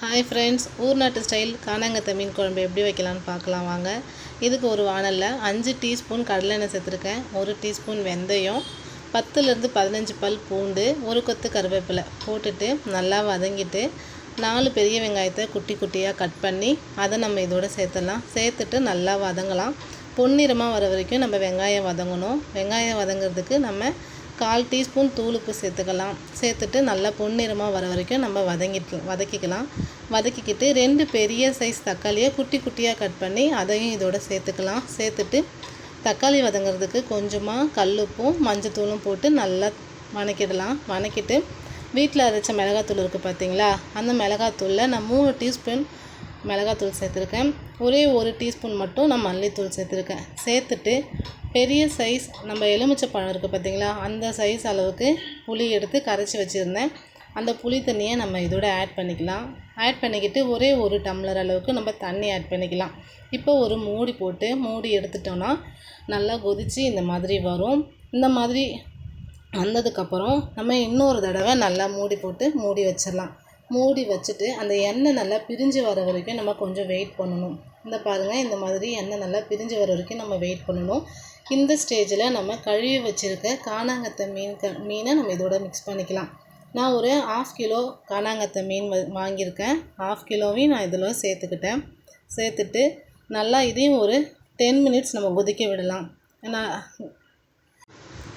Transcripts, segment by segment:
Hi friends ஊர்நாட்டு style காணாங்கத்தை மீன் குழம்பு எப்படி வைக்கலான்னு பார்க்கலாம் வாங்க. இதுக்கு ஒரு வானலில் அஞ்சு டீஸ்பூன் கடலெண்ணெய் சேர்த்துருக்கேன். ஒரு டீஸ்பூன் வெந்தயம் பத்துலேருந்து பதினஞ்சு பல் பூண்டு ஒரு கொத்து கருவேப்பிலை போட்டுட்டு நல்லா வதங்கிட்டு நாலு பெரிய வெங்காயத்தை குட்டி குட்டியாக கட் பண்ணி அதை நம்ம இதோட சேர்த்துடலாம். சேர்த்துட்டு நல்லா வதங்கலாம். பொன்னிறமாக வர வரைக்கும் நம்ம வெங்காயம் வதங்கணும். வெங்காயம் வதங்கிறதுக்கு நம்ம கால் டீஸ்பூன் தூளுப்பு சேர்த்துக்கலாம். சேர்த்துட்டு நல்லா பொன்னிறமாக வர வரைக்கும் நம்ம வதங்கிட்டு வதக்கிக்கலாம். வதக்கிக்கிட்டு ரெண்டு பெரிய சைஸ் தக்காளியை குட்டி குட்டியாக கட் பண்ணி அதையும் இதோட சேர்த்துக்கலாம். சேர்த்துட்டு தக்காளி வதங்கிறதுக்கு கொஞ்சமாக கல்லுப்பும் மஞ்சத்தூளும் போட்டு நல்லா வணக்கிடலாம். வணக்கிட்டு வீட்டில் அரைச்ச மிளகாத்தூள் இருக்குது பார்த்தீங்களா அந்த மிளகாத்தூளில் நான் மூணு டீஸ்பூன் மிளகாத்தூள் சேர்த்துருக்கேன். ஒரே ஒரு டீஸ்பூன் மட்டும் நான் மல்லித்தூள் சேர்த்துருக்கேன். சேர்த்துட்டு பெரிய சைஸ் நம்ம எலுமிச்சை பழம் இருக்குது பார்த்தீங்களா அந்த சைஸ் அளவுக்கு புளி எடுத்து கரைச்சி வச்சுருந்தேன். அந்த புளி தண்ணியை நம்ம இதோட ஆட் பண்ணிக்கலாம். ஆட் பண்ணிக்கிட்டு ஒரே ஒரு டம்ளர் அளவுக்கு நம்ம தண்ணி ஆட் பண்ணிக்கலாம். இப்போ ஒரு மூடி போட்டு மூடி எடுத்துட்டோன்னா நல்லா கொதித்து இந்த மாதிரி வரும். இந்த மாதிரி வந்ததுக்கப்புறம் நம்ம இன்னொரு தடவை நல்லா மூடி போட்டு மூடி வச்சிடலாம். மூடி வச்சுட்டு அந்த எண்ணெய் நல்லா பிரிஞ்சு வர வரைக்கும் நம்ம கொஞ்சம் வெயிட் பண்ணணும். இந்த பாருங்கள் இந்த மாதிரி எண்ணெய் நல்லா பிரிஞ்சு வர வரைக்கும் நம்ம வெயிட் பண்ணணும். இந்த ஸ்டேஜில் நம்ம கழுவி வச்சுருக்க காணாங்கத்தை மீன் க மீனை நம்ம இதோட மிக்ஸ் பண்ணிக்கலாம். நான் ஒரு ஆஃப் கிலோ காணாங்கத்தை மீன் வாங்கியிருக்கேன். ஆஃப் கிலோவையும் நான் இதில் சேர்த்துக்கிட்டேன். சேர்த்துட்டு நல்லா இதையும் ஒரு டென் மினிட்ஸ் நம்ம கொதிக்க விடலாம். நான்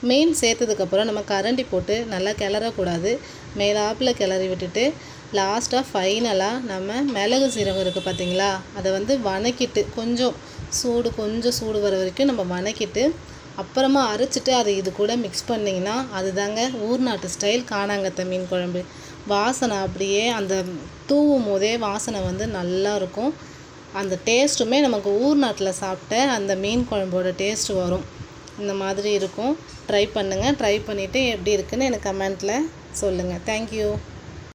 மீன் சேர்த்ததுக்கப்புறம் நம்ம கரண்டி போட்டு நல்லா கிளறக்கூடாது. மேலாப்பில் கிளறி விட்டுட்டு லாஸ்ட்டாக ஃபைனலாக நம்ம மிளகு சீரகம் இருக்குது பார்த்தீங்களா? அதை வந்து வணக்கிட்டு கொஞ்சம் சூடு கொஞ்சம் சூடு வர வரைக்கும் நம்ம வணக்கிட்டு அப்புறமா அரைச்சிட்டு அதை இது கூட மிக்ஸ் பண்ணிங்கன்னா அதுதாங்க ஊர்நாட்டு ஸ்டைல் காணாங்கத்த மீன் குழம்பு. வாசனை அப்படியே அந்த தூவும் போதே வாசனை வந்து நல்லா இருக்கும். அந்த டேஸ்ட்டுமே நமக்கு ஊர் நாட்டில் சாப்பிட்ட அந்த மீன் குழம்போட டேஸ்ட் வரும். இந்த மாதிரி இருக்கும். ட்ரை பண்ணுங்கள் ட்ரை பண்ணிவிட்டு எப்படி இருக்குன்னு எனக்கு கமெண்ட்டில் சொல்லுங்கள் தேங்க்யூ